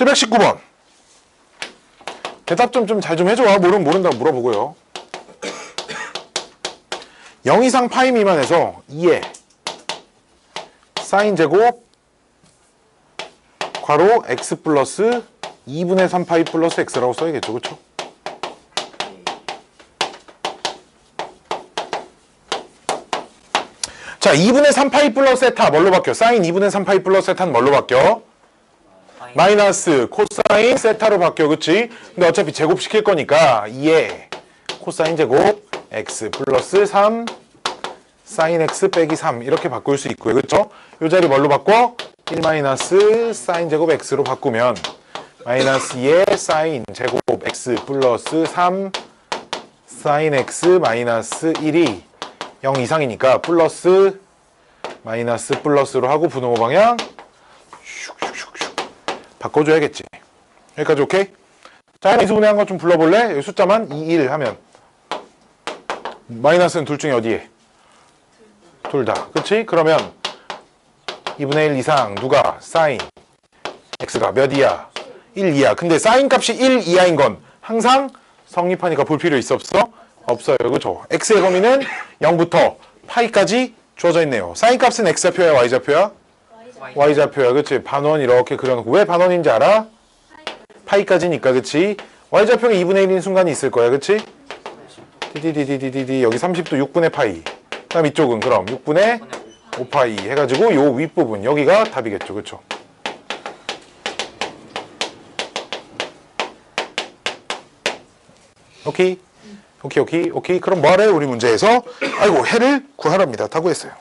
719번. 대답 좀 좀잘좀 해줘. 모르면 모른다고 물어보고요. 0 이상 파이 미만에서 2에 사인 제곱 괄호 x 플러스 2분의 3 파이 플러스 x라고 써야겠죠. 그쵸? 자, 2분의 3 파이 플러스 세타 뭘로 바뀌어? 사인 2분의 3 파이 플러스 세타는 뭘로 바뀌어? 마이너스 코사인 세타로 바뀌어 그치? 근데 어차피 제곱시킬 거니까 2에 코사인 제곱 x 플러스 3 사인 x 빼기 3 이렇게 바꿀 수 있고요 그쵸? 요 자리 뭘로 바꿔? 1 마이너스 사인 제곱 x로 바꾸면 마이너스 2에 사인 제곱 x 플러스 3 사인 x 마이너스 1이 0 이상이니까 플러스 마이너스 플러스로 하고 분호 방향 바꿔줘야겠지. 여기까지 오케이? 자, 인수분해 한거좀 불러볼래? 여기 숫자만 2, 1 하면 마이너스는 둘 중에 어디에? 둘 다. 그치? 그러면 2분의 1 이상 누가? 사인 x가 몇 이하? 1 이하. 근데 사인 값이 1 이하인 건 항상 성립하니까 볼 필요 있어 없어? 없어요. 그죠? x의 범위는 0부터 파이까지 주어져 있네요. 사인 값은 x좌표야 y좌표야? Y좌표야 그치? 반원 이렇게 그려놓고. 왜 반원인지 알아? 파이까지니까 그치? y좌표가 2분의 1인 순간이 있을 거야 그치? 디디디디디디 여기 30도 6분의 파이. 그 다음 이쪽은 그럼 6분의 5파이 해가지고 요 윗부분 여기가 답이겠죠 그쵸? 오케이. 오케이 오케이. 오케이. 그럼 뭐하래 우리 문제에서? 아이고 해를 구하랍니다. 다 구했어요